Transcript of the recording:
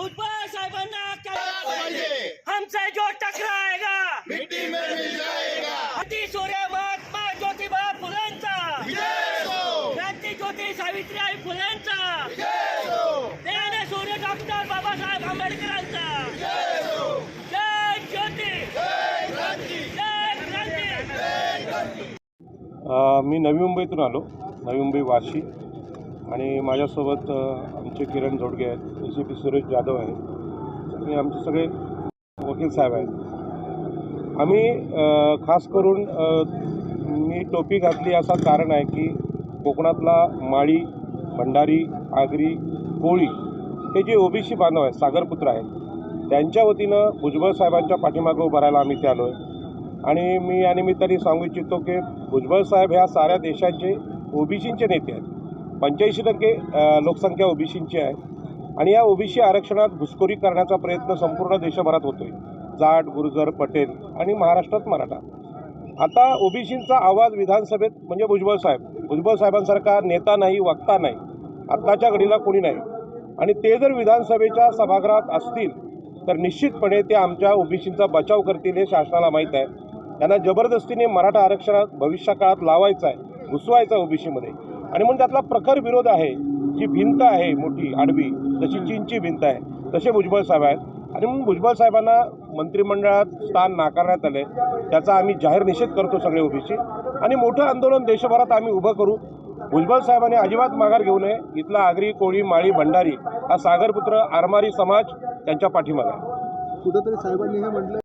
भुजबळ साहेबांना काय पाहिजे? हमसे जो टकराएगा मिट्टी में मिल जाएगा. अति सूर्य महात्मा ज्योतिबा फुलेंचा. क्रांती ज्योती सावित्रीबाई फुलेंचा. जय ज्ञान सूर्य डॉक्टर बाबासाहेब आंबेडकरांचा. जय जय ज्योती जय क्रांती. जय क्रांती. अ, मी नवी मुंबईतून आलो. नवी मुंबई वाशी. आणि माझ्यासोबत आमचे किरण झोडगे आहेत A C P Suresh Jadhav आहेत. आणि आमचे सगळे वकील साहेब आहेत. आम्ही खास करून मी टोपी घातली असं कारण आहे की कोकणातला माळी भंडारी आगरी कोळी हे जे ओबीसी बांधव आहेत सागरपुत्र आहेत त्यांच्या वतीनं भुजबळ साहेबांच्या पाठीमागं उभं राहायला आम्ही त्यालो आलो आहे आणि मी या निमित्ताने सांगू इच्छितो की भुजबळ साहेब ह्या साऱ्या देशाचे ओबीसींचे नेते आहेत. पंच्याऐंशी टक्के लोकसंख्या ओबीसींची आहे. आणि या ओबीसी आरक्षणात घुसखोरी करण्याचा प्रयत्न संपूर्ण देशभरात होतो आहे जाट गुर्जर पटेल आणि महाराष्ट्रात मराठा. आता ओबीसींचा आवाज विधानसभेत म्हणजे भुजबळ साहेब. भुजबळ साहेबांसारखा नेता नाही वक्ता नाही. आत्ताच्या घडीला कोणी नाही. आणि ते जर विधानसभेच्या सभागृहात असतील तर निश्चितपणे ते आमच्या ओबीसींचा बचाव करतील हे शासनाला माहीत आहे. त्यांना जबरदस्तीने मराठा आरक्षणात भविष्यकाळात लावायचं आहे घुसवायचं आहे ओबीसीमध्ये. आणि म्हणून त्यातला प्रखर विरोध आहे जी भिंत आहे मोठी आडवी जशी चीनची भिंत आहे तसे भुजबळ साहेब आहेत. आणि म्हणून भुजबळ साहेबांना मंत्रिमंडळात स्थान नाकारण्यात आले. त्याचा आम्ही जाहीर निषेध करतो सगळे ओबीसी. आणि मोठं आंदोलन देशभरात आम्ही उभं करू. भुजबळ साहेबांनी अजिबात माघार घेऊ नये. इथला आगरी कोळी माळी भंडारी हा सागरपुत्र आरमारी समाज त्यांच्या पाठीमागे कुठंतरी साहेबांनी हे म्हटलं